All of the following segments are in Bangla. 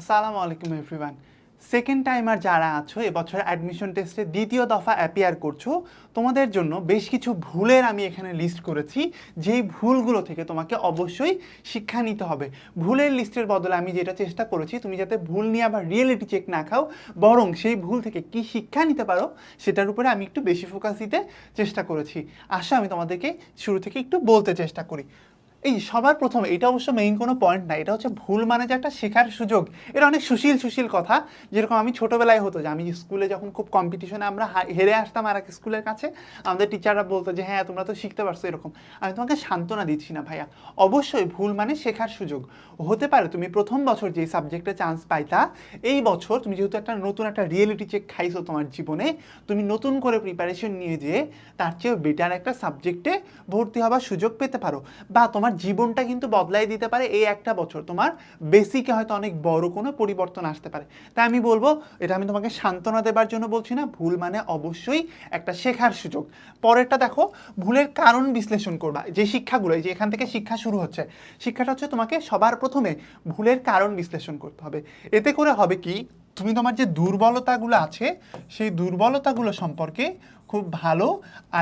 আসসালামু আলাইকুম এভরিওয়ান সেকেন্ড টাইমার যারা আছো, এবছর অ্যাডমিশন টেস্টে দ্বিতীয় দফা অ্যাপিয়ার করছ, তোমাদের জন্য বেশ কিছু ভুলের আমি এখানে লিস্ট করেছি। যেই ভুলগুলো থেকে তোমাকে অবশ্যই শিক্ষা নিতে হবে। ভুলের লিস্টের বদলে আমি যেটা চেষ্টা করেছি, তুমি যাতে ভুল নিয়ে আবার রিয়েলিটি চেক না খাও, বরং সেই ভুল থেকে কি শিক্ষা নিতে পারো, সেটার উপরে আমি একটু বেশি ফোকাস দিতে চেষ্টা করেছি। আসো আমি তোমাদেরকে শুরু থেকে একটু বলতে চেষ্টা করি। এই সবার প্রথমে, এটা অবশ্য মেইন কোনো পয়েন্ট না, এটা হচ্ছে ভুল মানে যে একটা শেখার সুযোগ। এটা অনেক সুশীল সুশীল কথা। যেরকম আমি ছোটোবেলায় হতো যে আমি স্কুলে যখন খুব কম্পিটিশনে আমরা হেরে আসতাম আর এক স্কুলের কাছে, আমাদের টিচাররা বলতো যে হ্যাঁ তোমরা তো শিখতে পারছ এরকম। আমি তোমাকে সান্ত্বনা দিচ্ছি না ভাইয়া। অবশ্যই ভুল মানে শেখার সুযোগ। হতে পারে তুমি প্রথম বছর যে সাবজেক্টে চান্স পাইতা, এই বছর তুমি যেহেতু একটা নতুন একটা রিয়েলিটি চেক খাইছো তোমার জীবনে, তুমি নতুন করে প্রিপারেশন নিয়ে যেয়ে তার চেয়েও বেটার একটা সাবজেক্টে ভর্তি হওয়ার সুযোগ পেতে পারো। বা তোমার জীবনটা কিন্তু বদলাই দিতে পারে এই একটা বছর। তোমার বেসিকে হয়তো অনেক বড় কোনো পরিবর্তন আসতে পারে। তাই আমি বলব, এটা আমি তোমাকে সান্ত্বনা দেবার জন্য বলছি না, ভুল মানে অবশ্যই একটা শেখার সুযোগ। পরেরটা দেখো, ভুলের কারণ বিশ্লেষণ করবা। যে শিক্ষাগুলো যে এখান থেকে শিক্ষা শুরু হচ্ছে, শিক্ষাটা হচ্ছে তোমাকে সবার প্রথমে ভুলের কারণ বিশ্লেষণ করতে হবে। এতে করে হবে কি, তুমি তোমার যে দুর্বলতাগুলো আছে, সেই দুর্বলতাগুলো সম্পর্কে খুব ভালো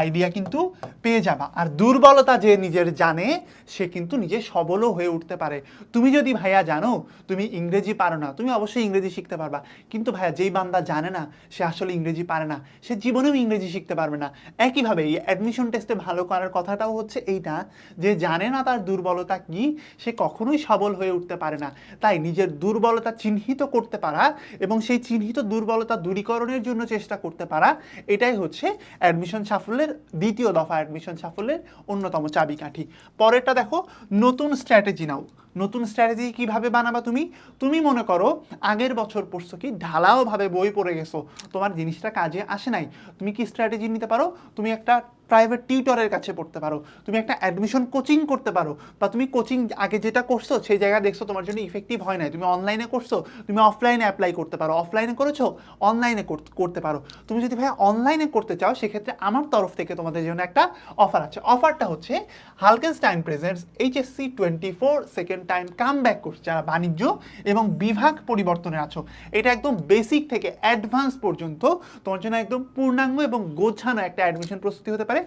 আইডিয়া কিন্তু পেয়ে যাবা। আর দুর্বলতা যে নিজের জানে, সে কিন্তু নিজে সবলও হয়ে উঠতে পারে। তুমি যদি ভাইয়া জানো, তুমি ইংরেজি পারো না, তুমি অবশ্যই ইংরেজি শিখতে পারবা। কিন্তু ভাইয়া যেই বান্দা জানে না, সে আসলে ইংরেজি পারে না। সে জীবনেও ইংরেজি শিখতে পারবে না। একইভাবে এই অ্যাডমিশন টেস্টে ভালো করার কথাটাও হচ্ছে এইটা, যে জানে না তার দুর্বলতা কি, সে কখনোই সবল হয়ে উঠতে পারে না। তাই নিজের দুর্বলতা চিহ্নিত করতে পারা এবং সেই চিহ্নিত দুর্বলতা দূরীকরণের জন্য চেষ্টা করতে পারা, এটাই হচ্ছে অ্যাডমিশন সাফল্যের দ্বিতীয় দফা অ্যাডমিশন সাফল্যের অন্যতম চাবিকাঠি। পরেরটা দেখো নতুন স্ট্র্যাটেজি নাও। নতুন স্ট্র্যাটেজি কীভাবে বানাবা তুমি? তুমি মনে করো আগের বছর পড়ছো কি, ঢালাওভাবে বই পড়ে গেছো, তোমার জিনিসটা কাজে আসে নাই। তুমি কি স্ট্র্যাটেজি নিতে পারো? তুমি একটা প্রাইভেট টিউটরের কাছে পড়তে পারো, তুমি একটা অ্যাডমিশন কোচিং করতে পারো, বা তুমি কোচিং আগে যেটা করছ সেই জায়গায় দেখছ তোমার জন্য ইফেক্টিভ হয় নাই। তুমি অনলাইনে করছ, তুমি অফলাইনে অ্যাপ্লাই করতে পারো। অফলাইনে করেছ অনলাইনে করতে পারো। তুমি যদি ভাই অনলাইনে করতে চাও, সেক্ষেত্রে আমার তরফ থেকে তোমাদের জন্য একটা অফার আছে। অফারটা হচ্ছে হালকেন্স time presents HSC twenty four second time come back করছে যারা বাণিজ্য এবং বিভাগ পরিবর্তনে আছো। এটা একদম বেসিক থেকে অ্যাডভান্স পর্যন্ত তোমার জন্য একদম পূর্ণাঙ্গ এবং গোছানো একটা অ্যাডমিশন প্রস্তুতি হতে পারে।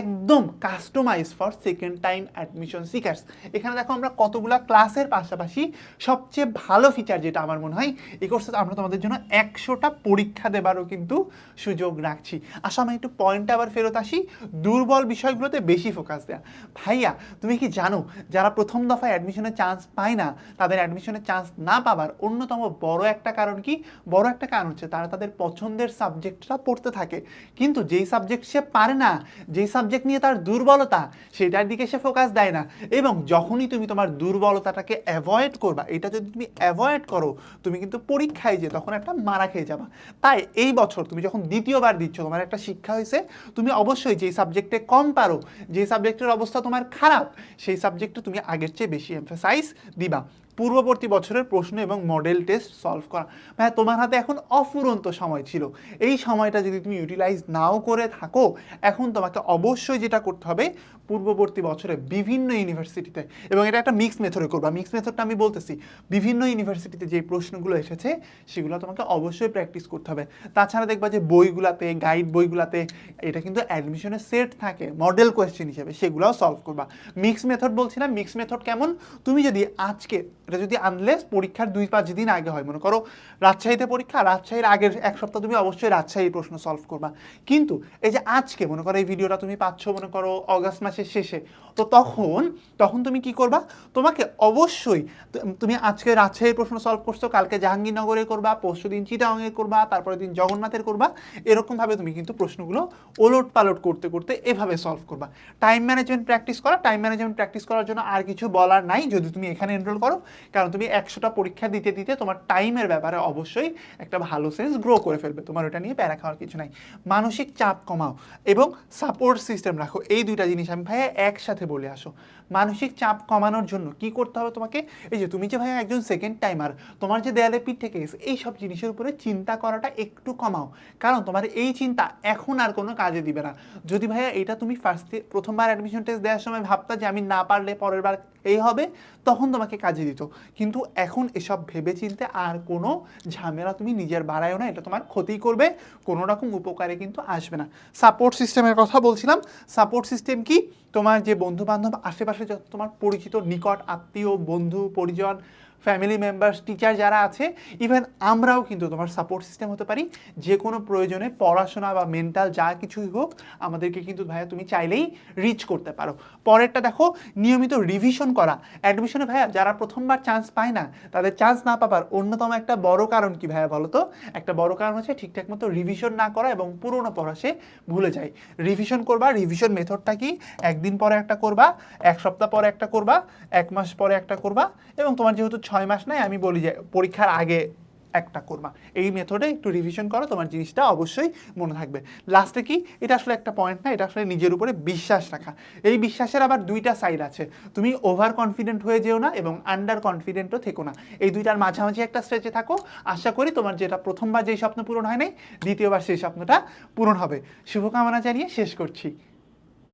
একদম customize for second time admission seekers এখানে দেখো আমরা কতগুলা ক্লাসের পাশাপাশি সবচেয়ে ভালো ফিচার যেটা আমার মনে হয়, এই কোর্সে আমরা তোমাদের জন্য একশোটা পরীক্ষা দেবারও কিন্তু সুযোগ রাখছি। আসো আমি একটু পয়েন্টে আবার ফেরত আসি, দুর্বল বিষয়গুলোতে বেশি ফোকাস দেয়া। ভাইয়া, তুমি কি জানো, যারা প্রথম দফায় অ্যাডমিশনের চান্স পায় না, তাদের অ্যাডমিশনের চান্স না পাওয়ার অন্যতম বড় একটা কারণ কি? বড় একটা কারণ হচ্ছে তারা তাদের পছন্দের সাবজেক্টটা পড়তে থাকে। কিন্তু যেই সাবজেক্ট সে পারে না, যেই সাবজেক্ট নিয়ে তার দুর্বলতা, সেটার দিকে সে ফোকাস দেয় না। এবং যখনই তুমি তোমার দুর্বলতাটাকে অ্যাভয়েড করবা, এটা যদি তুমি অ্যাভয়েড করো, তুমি কিন্তু পরীক্ষায় যে তখন একটা মারা খেয়ে যাবা। তাই এই বছর তুমি যখন দ্বিতীয়বার দিচ্ছ, তোমার একটা শিক্ষা হয়েছে, তুমি অবশ্যই যেই সাবজেক্টে কম পারো যে সাবজেক্টের অবস্থা তোমার খারাপ, সেই সাবজেক্টে তুমি আগের চেয়ে বেশি এমফাসাইজ দিবা। পূর্ববর্তী বছরের প্রশ্ন এবং মডেল টেস্ট সলভ করা। হ্যাঁ তোমার হাতে এখন অফুরন্ত সময় ছিল। এই সময়টা যদি তুমি ইউটিলাইজ নাও করে থাকো, এখন তোমাকে অবশ্যই যেটা করতে হবে, পূর্ববর্তী বছরে বিভিন্ন ইউনিভার্সিটিতে এবং এটা একটা মিক্স মেথডে করবা। মিক্স মেথডটা আমি বলতেছি, বিভিন্ন ইউনিভার্সিটিতে যে প্রশ্নগুলো এসেছে, সেগুলো তোমাকে অবশ্যই প্র্যাকটিস করতে হবে। তাছাড়া দেখবা যে বইগুলাতে গাইড বইগুলাতে, এটা কিন্তু অ্যাডমিশনের সেট থাকে মডেল কোয়েশ্চেন হিসেবে, সেগুলোও সলভ করবা। মিক্স মেথড বলছিলাম মিক্স মেথড কেমন? তুমি যদি আজকে এটা যদি আনলেস পরীক্ষার দুই পাঁচ দিন আগে হয়, মনে করো রাজশাহীতে পরীক্ষা, রাজশাহীর আগের এক সপ্তাহ তুমি অবশ্যই রাজশাহীর প্রশ্ন সলভ করবা। কিন্তু এই যে আজকে, মনে করো এই ভিডিওটা তুমি পাচ্ছ, মনে করো অগাস্ট মাসের শেষে, তো তখন তখন তুমি কি করবা? তোমাকে অবশ্যই তুমি আজকে রাজশাহীর প্রশ্ন সলভ করছ, কালকে জাহাঙ্গীরনগরে করবা, পরশু দিন চিটাংয়ের করবা তারপরে দিন জগন্নাথের করবা, এরকমভাবে তুমি কিন্তু প্রশ্নগুলো ওলট পালট করতে করতে এভাবে সলভ করবা। টাইম ম্যানেজমেন্ট প্র্যাকটিস করা টাইম ম্যানেজমেন্ট প্র্যাকটিস করার জন্য আর কিছু বলার নাই, যদি তুমি এখানে এনরোল করো কারণ তুমি একশোটা পরীক্ষা দিতে দিতে তোমার টাইমের ব্যাপারে অবশ্যই একটা ভালো সেন্স গ্রো করে ফেলবে। তোমার ওটা নিয়ে প্যারা খাওয়ার কিছু নাই। মানসিক চাপ কমাও এবং সাপোর্ট সিস্টেম রাখো। এই দুইটা জিনিস আমি ভাইয়া একসাথে বলে আসো। মানসিক চাপ কমানোর জন্য কি করতে হবে তোমাকে? এই যে তুমি যে ভাইয়া একজন সেকেন্ড টাইমার তোমার যে দেয়ালে পিঠ থেকে এই সব জিনিসের উপরে চিন্তা করাটা একটু কমাও। কারণ তোমার এই চিন্তা এখন আর কোনো কাজে দিবে না। যদি ভাইয়া এটা তুমি ফার্স্ট প্রথমবার অ্যাডমিশন টেস্ট দেওয়ার সময় ভাবতা যে আমি না পারলে পরের বার এই হবে, তখন তোমাকে কাজে দিত। কিন্তু এখন এসব ভেবেচিন্তে আর কোনো ঝামেলা তুমি নিজের বাড়ায়ও না, এটা তোমার ক্ষতি করবে, কোনো রকম উপকারে কিন্তু আসবে না। সাপোর্ট সিস্টেমের কথা বলছিলাম সাপোর্ট সিস্টেম কি? তোমার যে বন্ধু বান্ধব আশেপাশে যত তোমার পরিচিত, নিকট, আত্মীয়, বন্ধু, পরিজন ফ্যামিলি মেম্বার্স টিচার যারা আছে ইভেন আমরাও কিন্তু তোমার সাপোর্ট সিস্টেম হতে পারি। যে কোনো প্রয়োজনে পড়াশোনা বা মেন্টাল যা কিছুই হোক, আমাদেরকে কিন্তু ভাইয়া তুমি চাইলেই রিচ করতে পারো। পরেরটা দেখো, নিয়মিত রিভিশন করা। অ্যাডমিশনে ভাইয়া যারা প্রথমবার চান্স পায় না, তাদের চান্স না পাবার অন্যতম একটা বড় কারণ কি ভাইয়া বলো তো? একটা বড় কারণ হচ্ছে ঠিকঠাক মতো রিভিশন না করা এবং পুরোনো পড়া সে ভুলে যায়। রিভিশন করবা রিভিশন মেথডটা কি? একদিন পরে একটা করবা, এক সপ্তাহ পরে একটা করবা, এক মাস পরে একটা করবা এবং তোমার যেহেতু ছয় মাস নাই, আমি বলি যে পরীক্ষার আগে একটা করবা এই মেথডে একটু রিভিশন করো, তোমার জিনিসটা অবশ্যই মনে থাকবে। লাস্টে কি? এটা আসলে একটা পয়েন্ট না, এটা আসলে নিজের উপরে বিশ্বাস রাখা। এই বিশ্বাসের আবার দুইটা সাইড আছে। তুমি ওভার কনফিডেন্ট হয়ে যেও না এবং আন্ডার কনফিডেন্টও থেকো না। এই দুইটার মাঝামাঝি একটা স্টেজে থাকো। আশা করি তোমার যেটা প্রথমবার যেই স্বপ্ন পূরণ হয় নাই দ্বিতীয়বার সেই স্বপ্নটা পূরণ হবে। শুভকামনা জানিয়ে শেষ করছি।